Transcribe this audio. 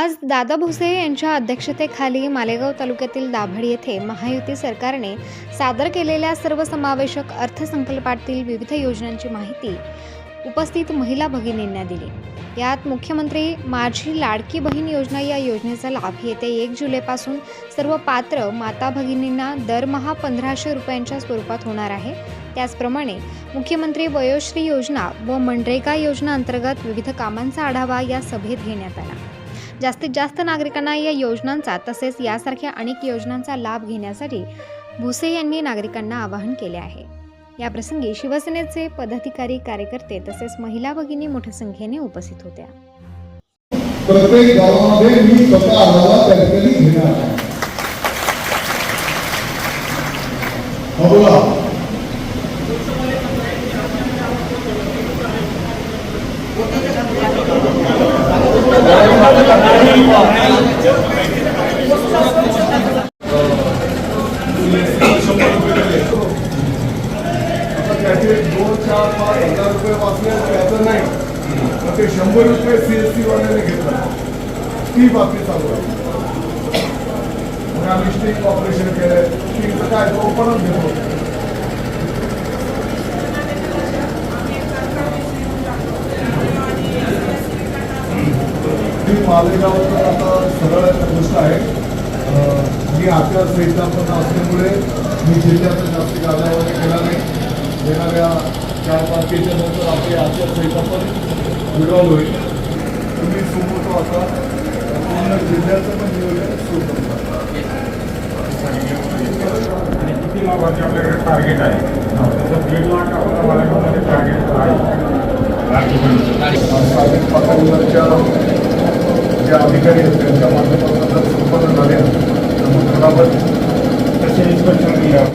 आज दादा भुसे यांच्या अध्यक्षतेखाली मालेगाव तालुक्यातील दाभड येथे महायुती सरकारने सादर केलेल्या सर्वसमावेशक अर्थसंकल्पातील विविध योजनांची माहिती उपस्थित महिला भगिनींना दिली. यात मुख्यमंत्री माझी लाडकी बहीण योजना या योजनेचा लाभ येत्या एक जुलैपासून सर्व पात्र माता भगिनींना दरमहा पंधराशे रुपयांच्या स्वरूपात होणार आहे. त्याचप्रमाणे मुख्यमंत्री वयोश्री योजना व मनरेगा योजना अंतर्गत विविध कामांचा आढावा या सभेत घेण्यात आला. जास्तीत जास्त नागरिकांना या योजनांचा तसेच यासारख्या अनेक योजनांचा लाभ घेण्यासाठी भुसे यांनी नागरिकांना आवाहन केले आहे. याप्रसंगी शिवसेनेचे पदाधिकारी कार्यकर्ते तसेच महिला भगिनी मोठ्या संख्येने उपस्थित होत्या. प्रत्येक गावामध्ये मी स्वतः त्या ठिकाणी घेणार आहे हा बोला आता त्याचे दोन चार पाच हजार रुपये वाचले त्याचं नाही तर ते शंभर रुपये सीएससी वाल्याने घेतलं. ती बातमी चालू आहे मग आम्ही स्टिक ऑपरेशन केलंय स्टिकचं काय तो पण घेतो. ही मालेगावचं आता सरळ गोष्ट आहे. मी आचारसंहिता पण असल्यामुळे मी जिल्ह्यात जास्त गाड्यावर केला नाही. येणाऱ्या चार पाच नंतर आपली आचारसंहिता पण विड्रॉल होईल. तुम्ही सुमोतो आता. पूर्ण जिल्ह्याचं पण नियोजन सुरू करतात आणि किती लाभाचे आपल्याकडे टार्गेट आहे? तसं दीड लाख आपल्या मालेगावमध्ये टार्गेट आहे. स्थानिक पातळीवरच्या যে আধিকারিক আছেন